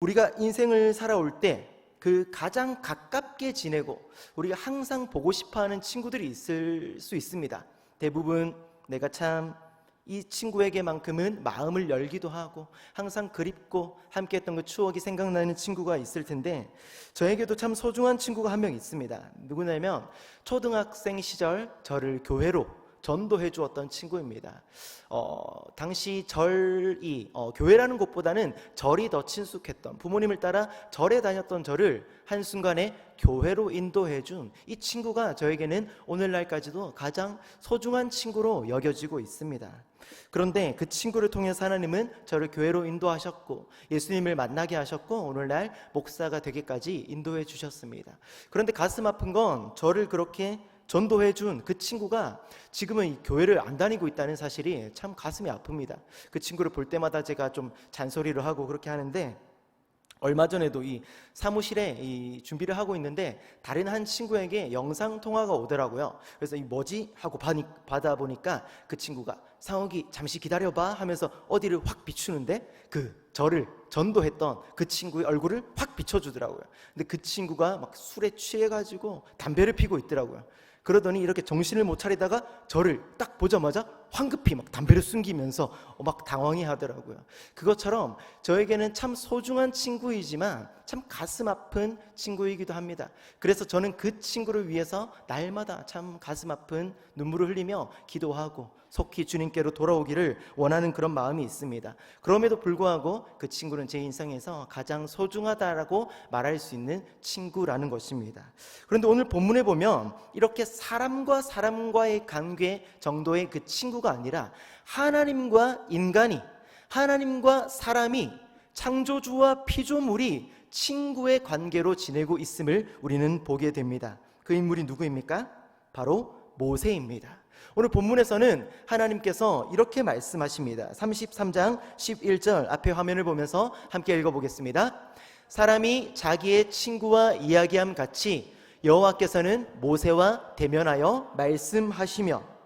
우리가 인생을 살아올 때 그 가장 가깝게 지내고 우리가 항상 보고 싶어 하는 친구들이 있을 수 있습니다. 대부분 내가 참 이 친구에게만큼은 마음을 열기도 하고 항상 그립고 함께 했던 그 추억이 생각나는 친구가 있을 텐데 저에게도 참 소중한 친구가 한 명 있습니다. 누구냐면 초등학생 시절 저를 교회로 전도해 주었던 친구입니다. 어, 당시 절이 어, 교회라는 곳보다는 절이 더 친숙했던 부모님을 따라 절에 다녔던 저를 한 순간에 교회로 인도해 준 이 친구가 저에게는 오늘날까지도 가장 소중한 친구로 여겨지고 있습니다. 그런데 그 친구를 통해서 하나님은 저를 교회로 인도하셨고 예수님을 만나게 하셨고 오늘날 목사가 되기까지 인도해 주셨습니다. 그런데 가슴 아픈 건 저를 그렇게 전도해 준 그 친구가 지금은 이 교회를 안 다니고 있다는 사실이 참 가슴이 아픕니다. 그 친구를 볼 때마다 제가 좀 잔소리를 하고 그렇게 하는데 얼마 전에도 이 사무실에 이 준비를 하고 있는데 다른 한 친구에게 영상 통화가 오더라고요. 그래서 이 뭐지 하고 받아 보니까 그 친구가 상욱이 잠시 기다려봐 하면서 어디를 확 비추는데 그 저를 전도했던 그 친구의 얼굴을 확 비춰주더라고요. 근데 그 친구가 막 술에 취해가지고 담배를 피고 있더라고요. 그러더니 이렇게 정신을 못 차리다가 저를 딱 보자마자 황급히 막 담배를 숨기면서 어, 막 당황해 하더라고요. 그것처럼 저에게는 참 소중한 친구이지만 참 가슴 아픈 친구이기도 합니다. 그래서 저는 그 친구를 위해서 날마다 참 가슴 아픈 눈물을 흘리며 기도하고 속히 주님께로 돌아오기를 원하는 그런 마음이 있습니다. 그럼에도 불구하고 그 친구는 제 인생에서 가장 소중하다라고 말할 수 있는 친구라는 것입니다. 그런데 오늘 본문에 보면 이렇게 사람과 사람과의 관계 정도의 그 친구가 아니라 하나님과 인간이 하나님과 사람이 창조주와 피조물이 친구의 관계로 지내고 있음을 우리는 보게 됩니다. 그 인물이 누구입니까? 바로 모세입니다. 오늘 본문에서는 하나님께서 이렇게 말씀하십니다. 33장 11절 앞에 화면을 보면서 함께 읽어보겠습니다. 사람이 자기의 친구와 이야기함 같이 여호와께서는 모세와 대면하여 말씀하시며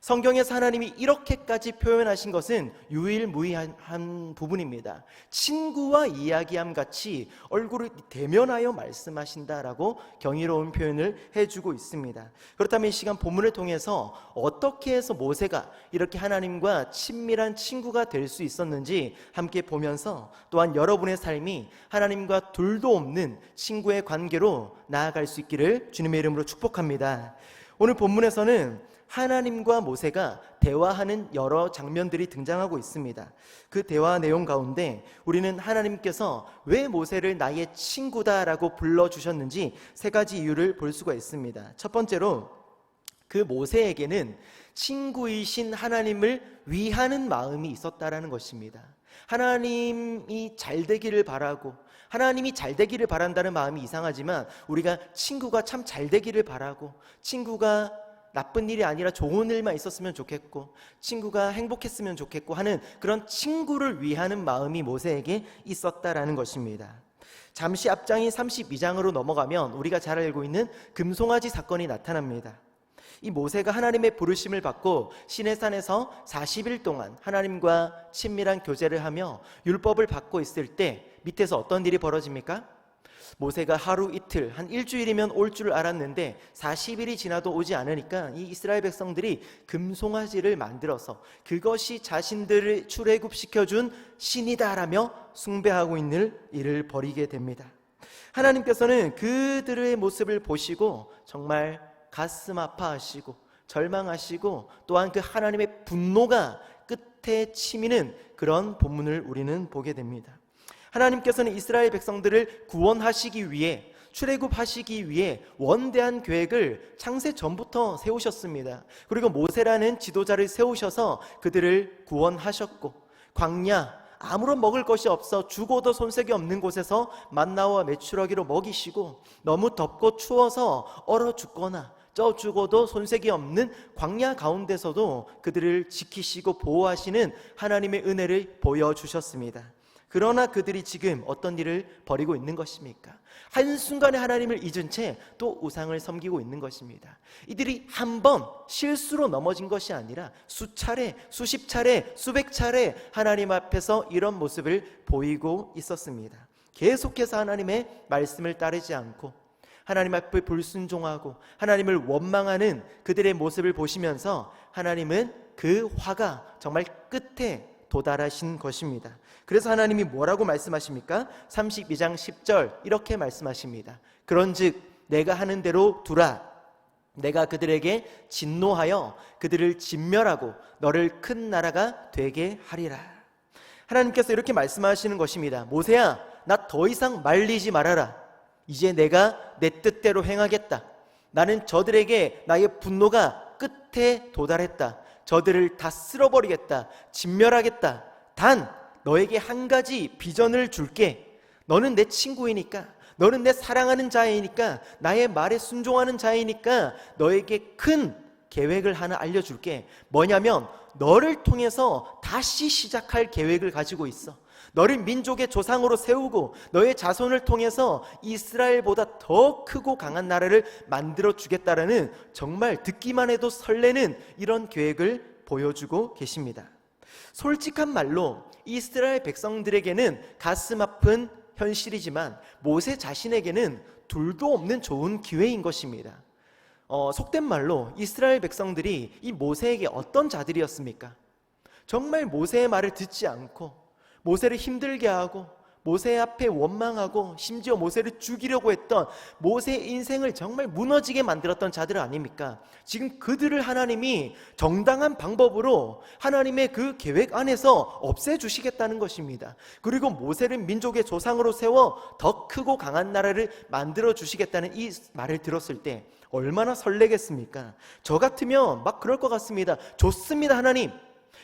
성경에서 하나님이 이렇게까지 표현하신 것은 유일무이한 한 부분입니다. 친구와 이야기함 같이 얼굴을 대면하여 말씀하신다라고 경이로운 표현을 해주고 있습니다. 그렇다면 이 시간 본문을 통해서 어떻게 해서 모세가 이렇게 하나님과 친밀한 친구가 될 수 있었는지 함께 보면서 또한 여러분의 삶이 하나님과 둘도 없는 친구의 관계로 나아갈 수 있기를 주님의 이름으로 축복합니다. 오늘 본문에서는 하나님과 모세가 대화하는 여러 장면들이 등장하고 있습니다. 그 대화 내용 가운데 우리는 하나님께서 왜 모세를 나의 친구다라고 불러주셨는지 세 가지 이유를 볼 수가 있습니다. 첫 번째로 그 모세에게는 친구이신 하나님을 위하는 마음이 있었다라는 것입니다. 하나님이 잘 되기를 바라고 하나님이 잘 되기를 바란다는 마음이 이상하지만 우리가 친구가 참 잘 되기를 바라고 친구가 나쁜 일이 아니라 좋은 일만 있었으면 좋겠고 친구가 행복했으면 좋겠고 하는 그런 친구를 위하는 마음이 모세에게 있었다라는 것입니다. 잠시 앞장인 32장으로 넘어가면 우리가 잘 알고 있는 금송아지 사건이 나타납니다. 이 모세가 하나님의 부르심을 받고 시내산에서 40일 동안 하나님과 친밀한 교제를 하며 율법을 받고 있을 때 밑에서 어떤 일이 벌어집니까? 모세가 하루 이틀 한 일주일이면 올 줄 알았는데 40일이 지나도 오지 않으니까 이 이스라엘 백성들이 금송아지를 만들어서 그것이 자신들을 출애굽시켜 준 신이다라며 숭배하고 있는 일을 벌이게 됩니다. 하나님께서는 그들의 모습을 보시고 정말 가슴 아파하시고 절망하시고 또한 그 하나님의 분노가 끝에 치미는 그런 본문을 우리는 보게 됩니다. 하나님께서는 이스라엘 백성들을 구원하시기 위해 출애굽하시기 위해 원대한 계획을 창세 전부터 세우셨습니다. 그리고 모세라는 지도자를 세우셔서 그들을 구원하셨고 광야 아무런 먹을 것이 없어 죽어도 손색이 없는 곳에서 만나와 메추라기로 먹이시고 너무 덥고 추워서 얼어 죽거나 쪄 죽어도 손색이 없는 광야 가운데서도 그들을 지키시고 보호하시는 하나님의 은혜를 보여주셨습니다. 그러나 그들이 지금 어떤 일을 벌이고 있는 것입니까? 한순간에 하나님을 잊은 채 또 우상을 섬기고 있는 것입니다. 이들이 한 번 실수로 넘어진 것이 아니라 수차례, 수십 차례, 수백 차례 하나님 앞에서 이런 모습을 보이고 있었습니다. 계속해서 하나님의 말씀을 따르지 않고 하나님 앞에 불순종하고 하나님을 원망하는 그들의 모습을 보시면서 하나님은 그 화가 정말 끝에 도달하신 것입니다. 그래서 하나님이 뭐라고 말씀하십니까? 32장 10절 이렇게 말씀하십니다. 그런즉 내가 하는 대로 두라 내가 그들에게 진노하여 그들을 진멸하고 너를 큰 나라가 되게 하리라. 하나님께서 이렇게 말씀하시는 것입니다. 모세야, 나 더 이상 말리지 말아라. 이제 내가 내 뜻대로 행하겠다. 나는 저들에게 나의 분노가 끝에 도달했다. 저들을 다 쓸어버리겠다. 진멸하겠다. 단, 너에게 한 가지 비전을 줄게. 너는 내 친구이니까. 너는 내 사랑하는 자이니까. 나의 말에 순종하는 자이니까. 너에게 큰 계획을 하나 알려줄게. 뭐냐면, 너를 통해서 다시 시작할 계획을 가지고 있어. 너를 민족의 조상으로 세우고 너의 자손을 통해서 이스라엘보다 더 크고 강한 나라를 만들어 주겠다라는 정말 듣기만 해도 설레는 이런 계획을 보여주고 계십니다. 솔직한 말로 이스라엘 백성들에게는 가슴 아픈 현실이지만 모세 자신에게는 둘도 없는 좋은 기회인 것입니다. 어, 속된 말로 이스라엘 백성들이 이 모세에게 어떤 자들이었습니까? 정말 모세의 말을 듣지 않고 모세를 힘들게 하고 모세 앞에 원망하고 심지어 모세를 죽이려고 했던 모세의 인생을 정말 무너지게 만들었던 자들 아닙니까? 지금 그들을 하나님이 정당한 방법으로 하나님의 그 계획 안에서 없애주시겠다는 것입니다. 그리고 모세를 민족의 조상으로 세워 더 크고 강한 나라를 만들어 주시겠다는 이 말을 들었을 때 얼마나 설레겠습니까? 저 같으면 막 그럴 것 같습니다. 좋습니다, 하나님.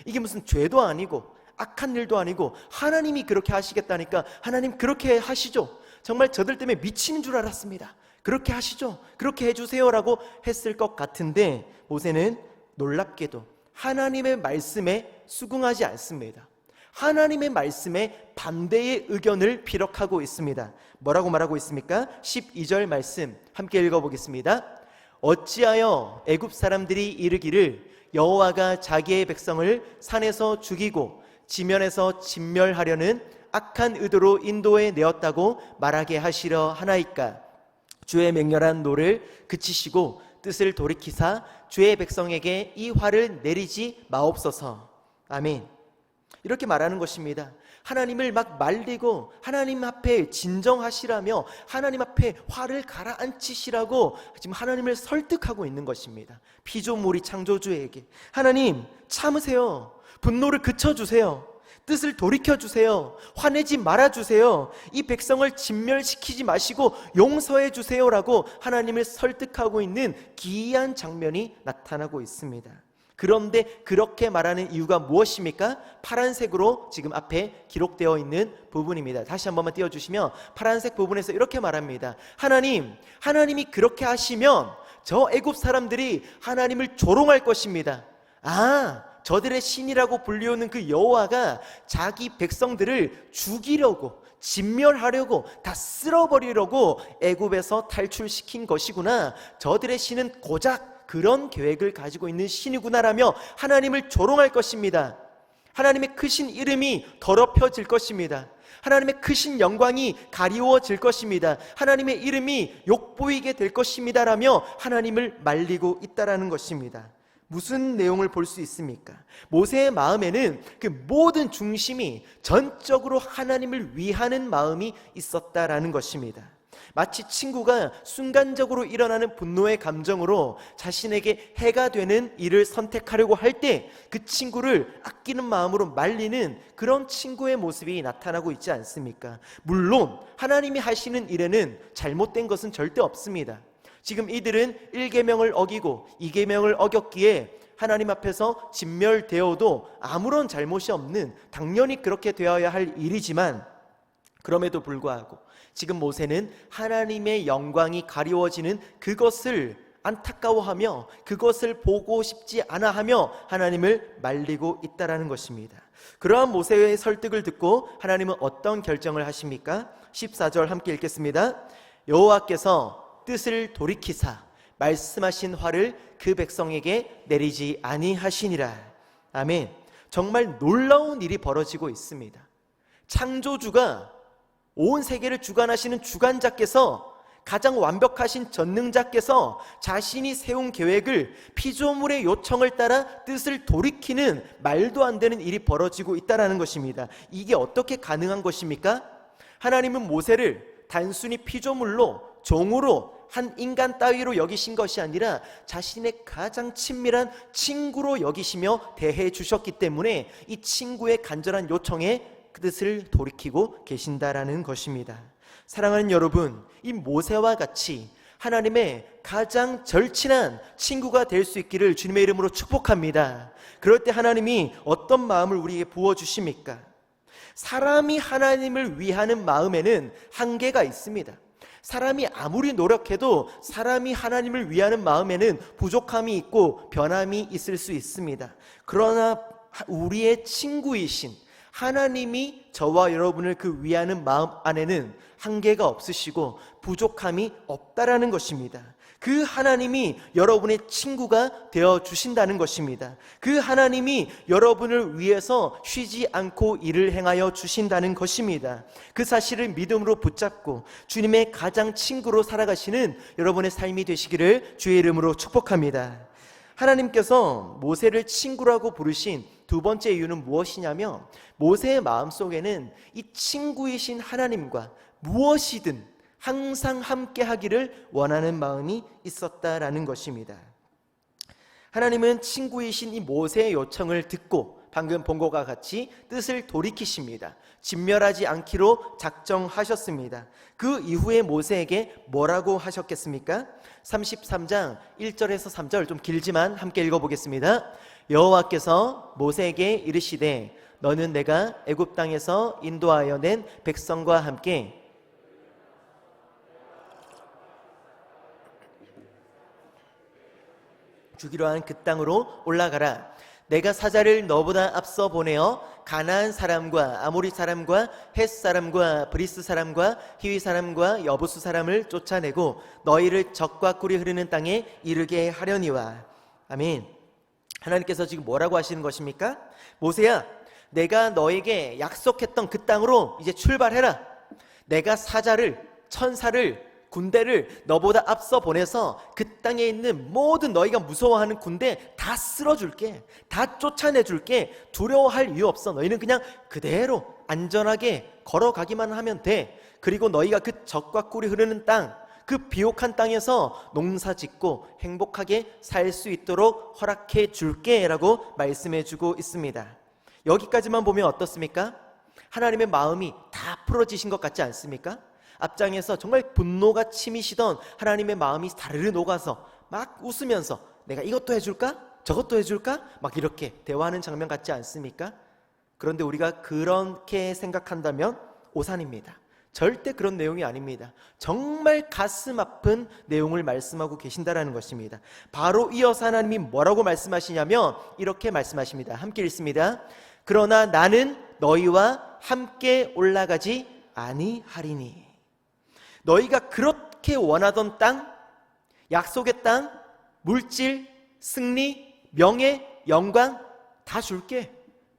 이게 무슨 죄도 아니고 악한 일도 아니고 하나님이 그렇게 하시겠다니까 하나님 그렇게 하시죠. 정말 저들 때문에 미치는 줄 알았습니다. 그렇게 하시죠. 그렇게 해주세요라고 했을 것 같은데 모세는 놀랍게도 하나님의 말씀에 수긍하지 않습니다. 하나님의 말씀에 반대의 의견을 피력하고 있습니다. 뭐라고 말하고 있습니까? 12절 말씀 함께 읽어보겠습니다. 어찌하여 애굽 사람들이 이르기를 여호와가 자기의 백성을 산에서 죽이고 지면에서 진멸하려는 악한 의도로 인도에 내었다고 말하게 하시려 하나이까? 주의 맹렬한 노를 그치시고 뜻을 돌이키사 주의 백성에게 이 화를 내리지 마옵소서. 아멘. 이렇게 말하는 것입니다. 하나님을 막 말리고 하나님 앞에 진정하시라며 하나님 앞에 화를 가라앉히시라고 지금 하나님을 설득하고 있는 것입니다. 피조물이 창조주에게. 하나님 참으세요 분노를 그쳐주세요. 뜻을 돌이켜주세요. 화내지 말아주세요. 이 백성을 진멸시키지 마시고 용서해 주세요 라고 하나님을 설득하고 있는 기이한 장면이 나타나고 있습니다. 그런데 그렇게 말하는 이유가 무엇입니까? 파란색으로 지금 앞에 기록되어 있는 부분입니다. 다시 한 번만 띄워주시면 파란색 부분에서 이렇게 말합니다. 하나님, 하나님이 그렇게 하시면 저 애굽 사람들이 하나님을 조롱할 것입니다. 아, 저들의 신이라고 불리우는 그 여호와가 자기 백성들을 죽이려고 진멸하려고 다 쓸어버리려고 애굽에서 탈출시킨 것이구나. 저들의 신은 고작 그런 계획을 가지고 있는 신이구나라며 하나님을 조롱할 것입니다. 하나님의 크신 이름이 더럽혀질 것입니다. 하나님의 크신 영광이 가리워질 것입니다. 하나님의 이름이 욕보이게 될 것입니다라며 하나님을 말리고 있다라는 것입니다. 무슨 내용을 볼 수 있습니까? 모세의 마음에는 그 모든 중심이 전적으로 하나님을 위하는 마음이 있었다라는 것입니다. 마치 친구가 순간적으로 일어나는 분노의 감정으로 자신에게 해가 되는 일을 선택하려고 할 때 그 친구를 아끼는 마음으로 말리는 그런 친구의 모습이 나타나고 있지 않습니까? 물론 하나님이 하시는 일에는 잘못된 것은 절대 없습니다. 지금 이들은 1계명을 어기고 2계명을 어겼기에 하나님 앞에서 진멸되어도 아무런 잘못이 없는 당연히 그렇게 되어야 할 일이지만 그럼에도 불구하고 지금 모세는 하나님의 영광이 가리워지는 그것을 안타까워하며 그것을 보고 싶지 않아 하며 하나님을 말리고 있다라는 것입니다. 그러한 모세의 설득을 듣고 하나님은 어떤 결정을 하십니까? 14절 함께 읽겠습니다. 여호와께서 뜻을 돌이키사 말씀하신 화를 그 백성에게 내리지 아니하시니라. 아멘. 정말 놀라운 일이 벌어지고 있습니다. 창조주가 온 세계를 주관하시는 주관자께서 가장 완벽하신 전능자께서 자신이 세운 계획을 피조물의 요청을 따라 뜻을 돌이키는 말도 안 되는 일이 벌어지고 있다라는 것입니다. 이게 어떻게 가능한 것입니까? 하나님은 모세를 단순히 피조물로 종으로 한 인간 따위로 여기신 것이 아니라 자신의 가장 친밀한 친구로 여기시며 대해 주셨기 때문에 이 친구의 간절한 요청에 그 뜻을 돌이키고 계신다라는 것입니다. 사랑하는 여러분, 이 모세와 같이 하나님의 가장 절친한 친구가 될 수 있기를 주님의 이름으로 축복합니다. 그럴 때 하나님이 어떤 마음을 우리에게 부어 주십니까? 사람이 하나님을 위하는 마음에는 한계가 있습니다. 사람이 아무리 노력해도 사람이 하나님을 위하는 마음에는 부족함이 있고 변함이 있을 수 있습니다. 그러나 우리의 친구이신 하나님이 저와 여러분을 그 위하는 마음 안에는 한계가 없으시고 부족함이 없다라는 것입니다. 그 하나님이 여러분의 친구가 되어 주신다는 것입니다. 그 하나님이 여러분을 위해서 쉬지 않고 일을 행하여 주신다는 것입니다. 그 사실을 믿음으로 붙잡고 주님의 가장 친구로 살아가시는 여러분의 삶이 되시기를 주의 이름으로 축복합니다. 하나님께서 모세를 친구라고 부르신 두 번째 이유는 무엇이냐면 모세의 마음 속에는 이 친구이신 하나님과 무엇이든 항상 함께 하기를 원하는 마음이 있었다라는 것입니다. 하나님은 친구이신 이 모세의 요청을 듣고 방금 본 것과 같이 뜻을 돌이키십니다. 진멸하지 않기로 작정하셨습니다. 그 이후에 모세에게 뭐라고 하셨겠습니까? 33장 1절에서 3절 좀 길지만 함께 읽어보겠습니다. 여호와께서 모세에게 이르시되 너는 내가 애굽 땅에서 인도하여 낸 백성과 함께 주기로 한 그 땅으로 올라가라. 내가 사자를 너보다 앞서 보내어 가나안 사람과 아모리 사람과 헷 사람과 브리스 사람과 히위 사람과 여부수 사람을 쫓아내고 너희를 적과 꿀이 흐르는 땅에 이르게 하려니와 아멘. 하나님께서 지금 뭐라고 하시는 것입니까? 모세야, 내가 너에게 약속했던 그 땅으로 이제 출발해라. 내가 사자를 천사를 군대를 너보다 앞서 보내서 그 땅에 있는 모든 너희가 무서워하는 군대 다 쓸어줄게. 다 쫓아내줄게. 두려워할 이유 없어. 너희는 그냥 그대로 안전하게 걸어가기만 하면 돼. 그리고 너희가 그 적과 꿀이 흐르는 땅, 그 비옥한 땅에서 농사 짓고 행복하게 살 수 있도록 허락해 줄게. 라고 말씀해 주고 있습니다. 여기까지만 보면 어떻습니까? 하나님의 마음이 다 풀어지신 것 같지 않습니까? 앞장에서 정말 분노가 치미시던 하나님의 마음이 다르르 녹아서 막 웃으면서 내가 이것도 해줄까? 저것도 해줄까? 막 이렇게 대화하는 장면 같지 않습니까? 그런데 우리가 그렇게 생각한다면 오산입니다. 절대 그런 내용이 아닙니다. 정말 가슴 아픈 내용을 말씀하고 계신다라는 것입니다. 바로 이어서 하나님이 뭐라고 말씀하시냐면 이렇게 말씀하십니다. 함께 읽습니다. 그러나 나는 너희와 함께 올라가지 아니하리니. 너희가 그렇게 원하던 땅, 약속의 땅, 물질, 승리, 명예, 영광 다 줄게.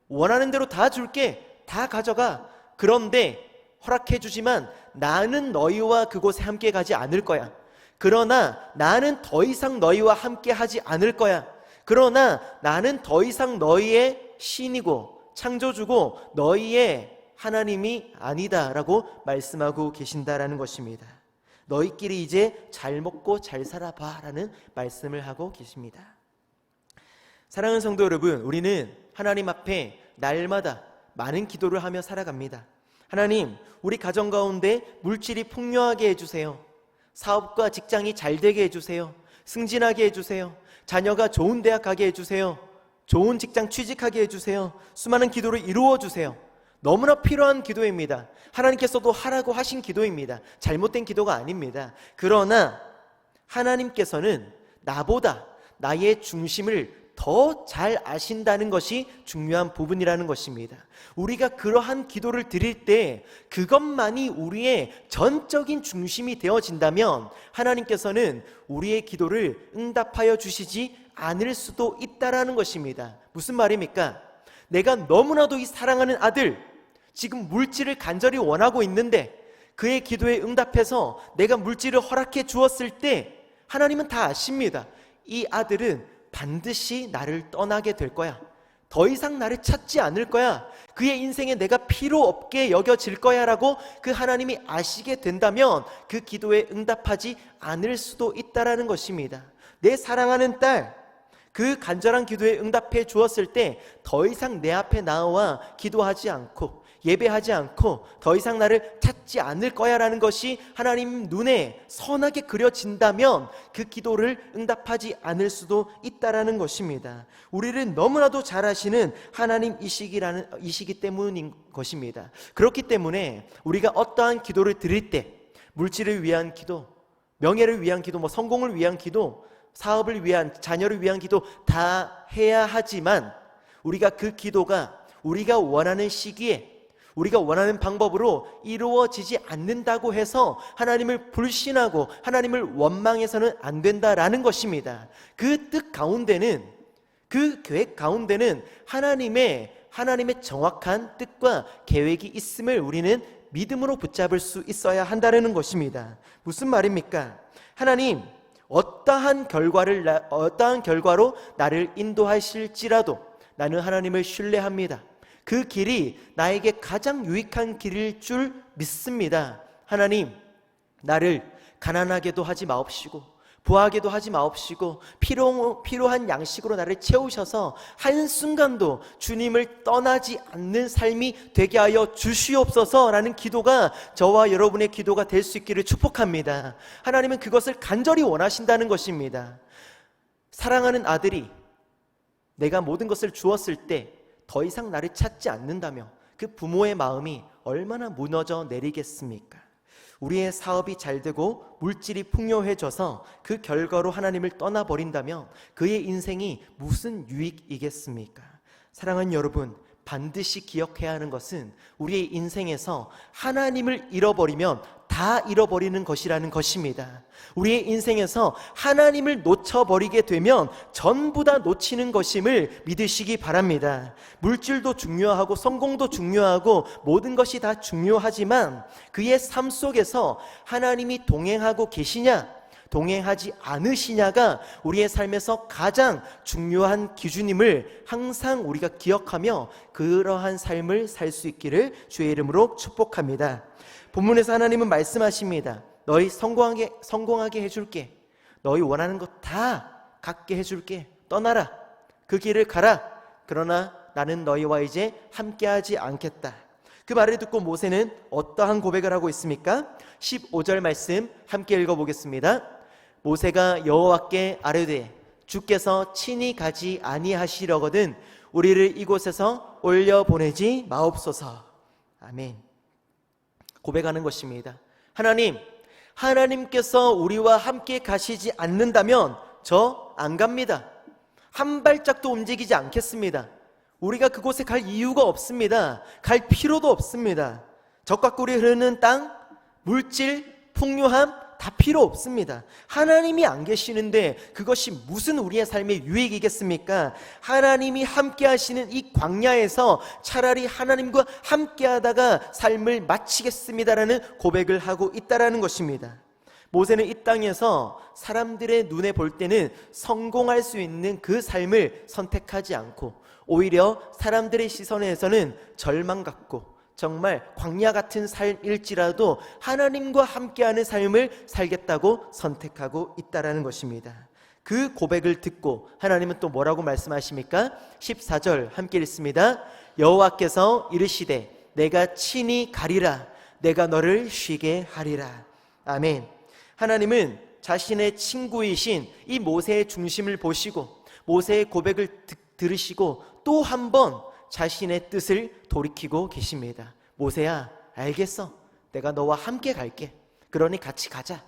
원하는 대로 다 줄게. 다 가져가. 그런데 허락해 주지만 나는 너희와 그곳에 함께 가지 않을 거야. 그러나 나는 더 이상 너희와 함께 하지 않을 거야. 그러나 나는 더 이상 너희의 신이고 창조주고 너희의 하나님이 아니다라고 말씀하고 계신다라는 것입니다. 너희끼리 이제 잘 먹고 잘 살아봐라는 말씀을 하고 계십니다. 사랑하는 성도 여러분, 우리는 하나님 앞에 날마다 많은 기도를 하며 살아갑니다. 하나님, 우리 가정 가운데 물질이 풍요하게 해주세요. 사업과 직장이 잘 되게 해주세요. 승진하게 해주세요. 자녀가 좋은 대학 가게 해주세요. 좋은 직장 취직하게 해주세요. 수많은 기도를 이루어 주세요. 너무나 필요한 기도입니다. 하나님께서도 하라고 하신 기도입니다. 잘못된 기도가 아닙니다. 그러나 하나님께서는 나보다 나의 중심을 더 잘 아신다는 것이 중요한 부분이라는 것입니다. 우리가 그러한 기도를 드릴 때 그것만이 우리의 전적인 중심이 되어진다면 하나님께서는 우리의 기도를 응답하여 주시지 않을 수도 있다라는 것입니다. 무슨 말입니까? 내가 너무나도 이 사랑하는 아들, 지금 물질을 간절히 원하고 있는데 그의 기도에 응답해서 내가 물질을 허락해 주었을 때 하나님은 다 아십니다. 이 아들은 반드시 나를 떠나게 될 거야. 더 이상 나를 찾지 않을 거야. 그의 인생에 내가 필요 없게 여겨질 거야 라고 그 하나님이 아시게 된다면 그 기도에 응답하지 않을 수도 있다라는 것입니다. 내 사랑하는 딸, 그 간절한 기도에 응답해 주었을 때 더 이상 내 앞에 나와 기도하지 않고 예배하지 않고 더 이상 나를 찾지 않을 거야라는 것이 하나님 눈에 선하게 그려진다면 그 기도를 응답하지 않을 수도 있다라는 것입니다. 우리를 너무나도 잘 아시는 하나님 이시기라는 이시기 때문인 것입니다. 그렇기 때문에 우리가 어떠한 기도를 드릴 때 물질을 위한 기도, 명예를 위한 기도, 뭐 성공을 위한 기도, 사업을 위한 자녀를 위한 기도 다 해야 하지만 우리가 그 기도가 우리가 원하는 시기에 우리가 원하는 방법으로 이루어지지 않는다고 해서 하나님을 불신하고 하나님을 원망해서는 안 된다라는 것입니다. 그 뜻 가운데는 그 계획 가운데는 하나님의 하나님의 정확한 뜻과 계획이 있음을 우리는 믿음으로 붙잡을 수 있어야 한다는 것입니다. 무슨 말입니까? 하나님 어떠한 결과를 나- 어떠한 결과로 나를 인도하실지라도 나는 하나님을 신뢰합니다. 그 길이 나에게 가장 유익한 길일 줄 믿습니다. 하나님, 나를 가난하게도 하지 마옵시고 부하게도 하지 마옵시고 필요, 필요한 양식으로 나를 채우셔서 한순간도 주님을 떠나지 않는 삶이 되게 하여 주시옵소서 라는 기도가 저와 여러분의 기도가 될 수 있기를 축복합니다. 하나님은 그것을 간절히 원하신다는 것입니다. 사랑하는 아들이 내가 모든 것을 주었을 때 더 이상 나를 찾지 않는다며 그 부모의 마음이 얼마나 무너져 내리겠습니까? 우리의 사업이 잘 되고 물질이 풍요해져서 그 결과로 하나님을 떠나버린다면 그의 인생이 무슨 유익이겠습니까? 사랑하는 여러분, 반드시 기억해야 하는 것은 우리의 인생에서 하나님을 잃어버리면 다 잃어버리는 것이라는 것입니다. 우리의 인생에서 하나님을 놓쳐버리게 되면 전부 다 놓치는 것임을 믿으시기 바랍니다. 물질도 중요하고 성공도 중요하고 모든 것이 다 중요하지만 그의 삶 속에서 하나님이 동행하고 계시냐? 동행하지 않으시냐가 우리의 삶에서 가장 중요한 기준임을 항상 우리가 기억하며 그러한 삶을 살 수 있기를 주의 이름으로 축복합니다. 본문에서 하나님은 말씀하십니다. 너희 성공하게 성공하게 해줄게. 너희 원하는 것 다 갖게 해줄게. 떠나라. 그 길을 가라. 그러나 나는 너희와 이제 함께하지 않겠다. 그 말을 듣고 모세는 어떠한 고백을 하고 있습니까? 15절 말씀 함께 읽어보겠습니다. 모세가 여호와께 아뢰되 주께서 친히 가지 아니하시려거든 우리를 이곳에서 올려 보내지 마옵소서. 아멘. 고백하는 것입니다. 하나님, 하나님께서 우리와 함께 가시지 않는다면 저 안 갑니다. 한 발짝도 움직이지 않겠습니다. 우리가 그곳에 갈 이유가 없습니다. 갈 필요도 없습니다. 적과 꿀이 흐르는 땅, 물질, 풍요함 다 필요 없습니다. 하나님이 안 계시는데 그것이 무슨 우리의 삶의 유익이겠습니까? 하나님이 함께 하시는 이 광야에서 차라리 하나님과 함께 하다가 삶을 마치겠습니다라는 고백을 하고 있다라는 것입니다. 모세는 이 땅에서 사람들의 눈에 볼 때는 성공할 수 있는 그 삶을 선택하지 않고 오히려 사람들의 시선에서는 절망 같고 정말 광야 같은 삶일지라도 하나님과 함께하는 삶을 살겠다고 선택하고 있다라는 것입니다. 그 고백을 듣고 하나님은 또 뭐라고 말씀하십니까? 14절 함께 읽습니다. 여호와께서 이르시되 내가 친히 가리라 내가 너를 쉬게 하리라. 아멘. 하나님은 자신의 친구이신 이 모세의 중심을 보시고 모세의 고백을 듣, 들으시고 또 한 번 자신의 뜻을 돌이키고 계십니다. 모세야, 알겠어. 내가 너와 함께 갈게. 그러니 같이 가자.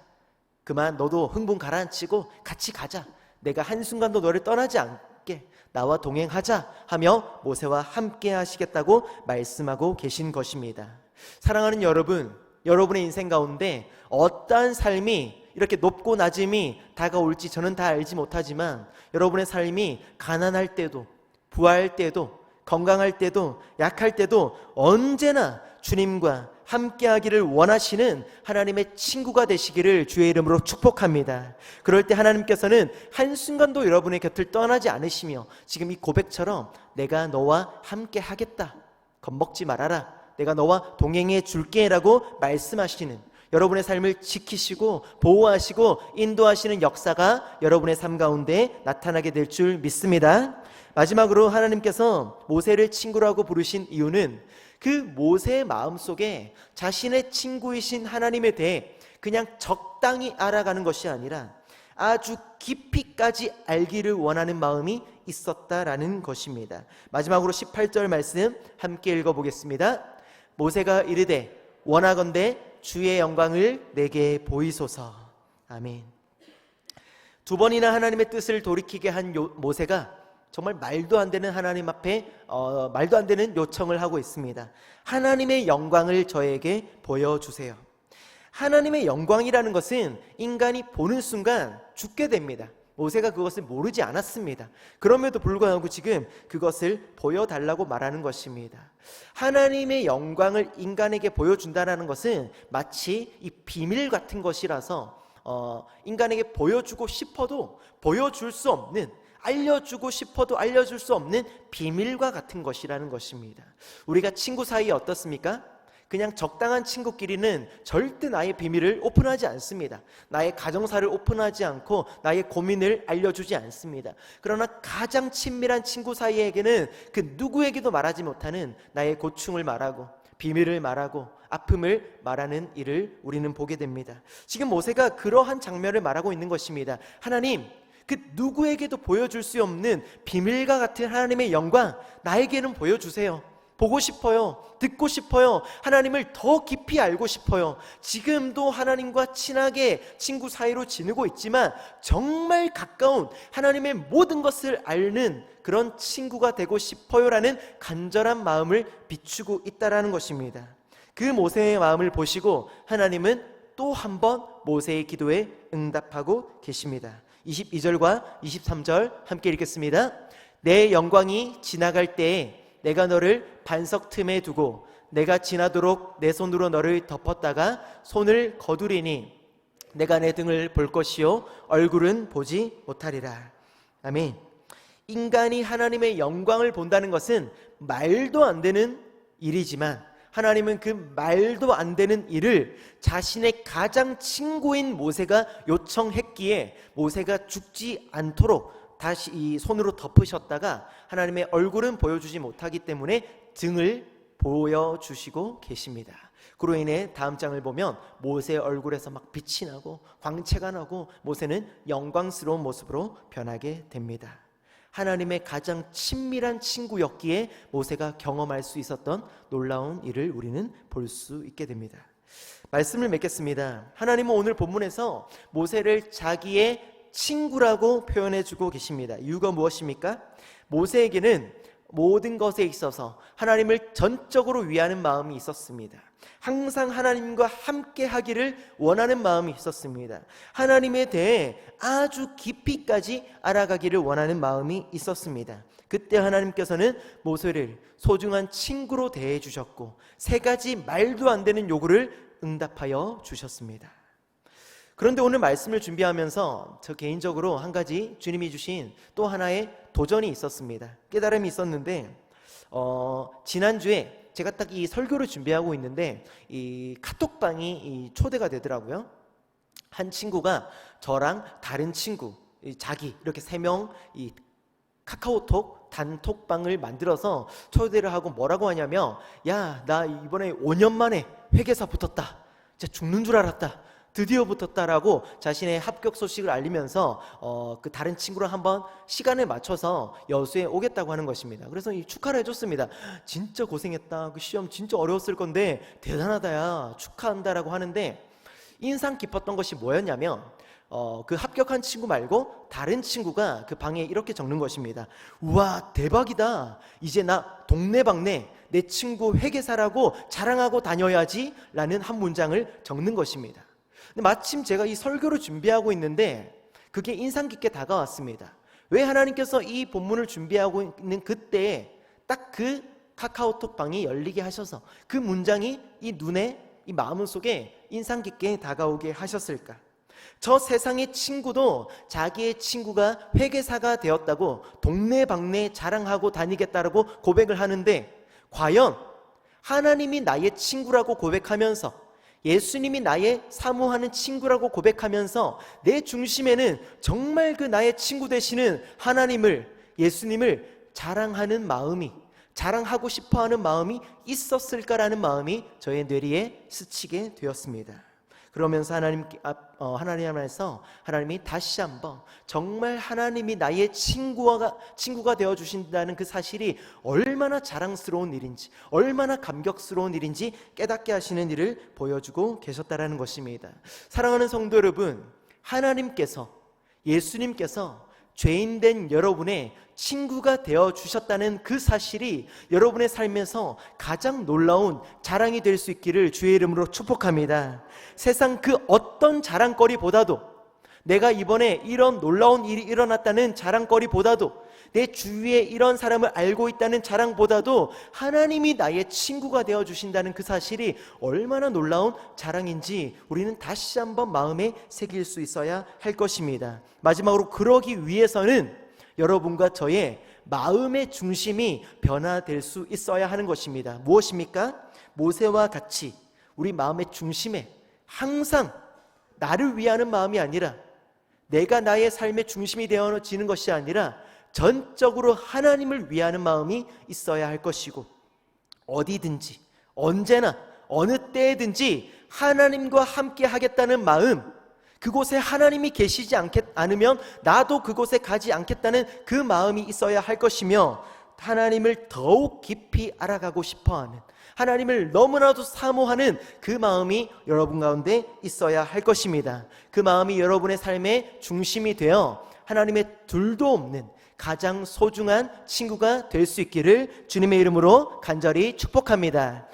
그만 너도 흥분 가라앉히고 같이 가자. 내가 한순간도 너를 떠나지 않게 나와 동행하자 하며 모세와 함께 하시겠다고 말씀하고 계신 것입니다. 사랑하는 여러분, 여러분의 인생 가운데 어떠한 삶이 이렇게 높고 낮음이 다가올지 저는 다 알지 못하지만 여러분의 삶이 가난할 때도 부할 때도 건강할 때도 약할 때도 언제나 주님과 함께하기를 원하시는 하나님의 친구가 되시기를 주의 이름으로 축복합니다. 그럴 때 하나님께서는 한순간도 여러분의 곁을 떠나지 않으시며 지금 이 고백처럼 내가 너와 함께 하겠다. 겁먹지 말아라. 내가 너와 동행해 줄게 라고 말씀하시는 여러분의 삶을 지키시고 보호하시고 인도하시는 역사가 여러분의 삶 가운데 나타나게 될 줄 믿습니다. 마지막으로 하나님께서 모세를 친구라고 부르신 이유는 그 모세의 마음속에 자신의 친구이신 하나님에 대해 그냥 적당히 알아가는 것이 아니라 아주 깊이까지 알기를 원하는 마음이 있었다라는 것입니다. 마지막으로 18절 말씀 함께 읽어보겠습니다. 모세가 이르되 원하건대 주의 영광을 내게 보이소서. 아멘. 두 번이나 하나님의 뜻을 돌이키게 한 요- 모세가 정말 말도 안 되는 하나님 앞에 어, 말도 안 되는 요청을 하고 있습니다. 하나님의 영광을 저에게 보여주세요. 하나님의 영광이라는 것은 인간이 보는 순간 죽게 됩니다. 모세가 그것을 모르지 않았습니다. 그럼에도 불구하고 지금 그것을 보여달라고 말하는 것입니다. 하나님의 영광을 인간에게 보여준다는 것은 마치 이 비밀 같은 것이라서 어, 인간에게 보여주고 싶어도 보여줄 수 없는 알려주고 싶어도 알려줄 수 없는 비밀과 같은 것이라는 것입니다. 우리가 친구 사이에 어떻습니까? 그냥 적당한 친구끼리는 절대 나의 비밀을 오픈하지 않습니다. 나의 가정사를 오픈하지 않고 나의 고민을 알려주지 않습니다. 그러나 가장 친밀한 친구 사이에게는 그 누구에게도 말하지 못하는 나의 고충을 말하고 비밀을 말하고 아픔을 말하는 일을 우리는 보게 됩니다. 지금 모세가 그러한 장면을 말하고 있는 것입니다. 하나님, 그 누구에게도 보여줄 수 없는 비밀과 같은 하나님의 영광 나에게는 보여주세요. 보고 싶어요. 듣고 싶어요. 하나님을 더 깊이 알고 싶어요. 지금도 하나님과 친하게 친구 사이로 지내고 있지만 정말 가까운 하나님의 모든 것을 아는 그런 친구가 되고 싶어요라는 간절한 마음을 비추고 있다라는 것입니다. 그 모세의 마음을 보시고 하나님은 또 한 번 모세의 기도에 응답하고 계십니다. 22절과 23절 함께 읽겠습니다. 내 영광이 지나갈 때에 내가 너를 반석 틈에 두고 내가 지나도록 내 손으로 너를 덮었다가 손을 거두리니 내가 내 등을 볼 것이요 얼굴은 보지 못하리라. 아멘. 인간이 하나님의 영광을 본다는 것은 말도 안 되는 일이지만 하나님은 그 말도 안 되는 일을 자신의 가장 친구인 모세가 요청했기에 모세가 죽지 않도록 다시 이 손으로 덮으셨다가 하나님의 얼굴은 보여주지 못하기 때문에 등을 보여주시고 계십니다. 그로 인해 다음 장을 보면 모세의 얼굴에서 막 빛이 나고 광채가 나고 모세는 영광스러운 모습으로 변하게 됩니다. 하나님의 가장 친밀한 친구였기에 모세가 경험할 수 있었던 놀라운 일을 우리는 볼 수 있게 됩니다. 말씀을 맺겠습니다. 하나님은 오늘 본문에서 모세를 자기의 친구라고 표현해 주고 계십니다. 이유가 무엇입니까? 모세에게는 모든 것에 있어서 하나님을 전적으로 위하는 마음이 있었습니다. 항상 하나님과 함께 하기를 원하는 마음이 있었습니다. 하나님에 대해 아주 깊이까지 알아가기를 원하는 마음이 있었습니다. 그때 하나님께서는 모세를 소중한 친구로 대해 주셨고 세 가지 말도 안 되는 요구를 응답하여 주셨습니다. 그런데 오늘 말씀을 준비하면서 저 개인적으로 한 가지 주님이 주신 또 하나의 도전이 있었습니다. 깨달음이 있었는데 어, 지난주에 제가 딱 이 설교를 준비하고 있는데 이 카톡방이 이 초대가 되더라고요. 한 친구가 저랑 다른 친구 이 자기 이렇게 세 명 이 카카오톡 단톡방을 만들어서 초대를 하고 뭐라고 하냐면 야 나 이번에 5년 만에 회계사 붙었다. 진짜 죽는 줄 알았다. 드디어 붙었다라고 자신의 합격 소식을 알리면서 어, 그 다른 친구랑 한번 시간을 맞춰서 여수에 오겠다고 하는 것입니다. 그래서 이 축하를 해줬습니다. 진짜 고생했다. 그 시험 진짜 어려웠을 건데 대단하다야. 축하한다라고 하는데 인상 깊었던 것이 뭐였냐면 어, 그 합격한 친구 말고 다른 친구가 그 방에 이렇게 적는 것입니다. 우와 대박이다. 이제 나 동네방네 내 친구 회계사라고 자랑하고 다녀야지 라는 한 문장을 적는 것입니다. 근데 마침 제가 이 설교를 준비하고 있는데 그게 인상 깊게 다가왔습니다. 왜 하나님께서 이 본문을 준비하고 있는 그때에 딱 그 카카오톡 방이 열리게 하셔서 그 문장이 이 눈에 이 마음 속에 인상 깊게 다가오게 하셨을까? 저 세상의 친구도 자기의 친구가 회계사가 되었다고 동네방네 자랑하고 다니겠다라고 고백을 하는데 과연 하나님이 나의 친구라고 고백하면서 예수님이 나의 사모하는 친구라고 고백하면서 내 중심에는 정말 그 나의 친구 되시는 하나님을 예수님을 자랑하는 마음이 자랑하고 싶어 하는 마음이 있었을까라는 마음이 저의 뇌리에 스치게 되었습니다. 그러면서 하나님 앞 어, 하나님 안에서 하나님이 다시 한번 정말 하나님이 나의 친구가 친구가 되어 주신다는 그 사실이 얼마나 자랑스러운 일인지 얼마나 감격스러운 일인지 깨닫게 하시는 일을 보여주고 계셨다라는 것입니다. 사랑하는 성도 여러분, 하나님께서 예수님께서 죄인 된 여러분의 친구가 되어 주셨다는 그 사실이 여러분의 삶에서 가장 놀라운 자랑이 될 수 있기를 주의 이름으로 축복합니다. 세상 그 어떤 자랑거리보다도 내가 이번에 이런 놀라운 일이 일어났다는 자랑거리보다도 내 주위에 이런 사람을 알고 있다는 자랑보다도 하나님이 나의 친구가 되어 주신다는 그 사실이 얼마나 놀라운 자랑인지 우리는 다시 한번 마음에 새길 수 있어야 할 것입니다. 마지막으로 그러기 위해서는 여러분과 저의 마음의 중심이 변화될 수 있어야 하는 것입니다. 무엇입니까? 모세와 같이 우리 마음의 중심에 항상 나를 위하는 마음이 아니라 내가 나의 삶의 중심이 되어지는 것이 아니라 전적으로 하나님을 위하는 마음이 있어야 할 것이고 어디든지 언제나 어느 때든지 하나님과 함께 하겠다는 마음 그곳에 하나님이 계시지 않겠, 않으면 나도 그곳에 가지 않겠다는 그 마음이 있어야 할 것이며 하나님을 더욱 깊이 알아가고 싶어 하는 하나님을 너무나도 사모하는 그 마음이 여러분 가운데 있어야 할 것입니다. 그 마음이 여러분의 삶의 중심이 되어 하나님의 둘도 없는 가장 소중한 친구가 될 수 있기를 주님의 이름으로 간절히 축복합니다.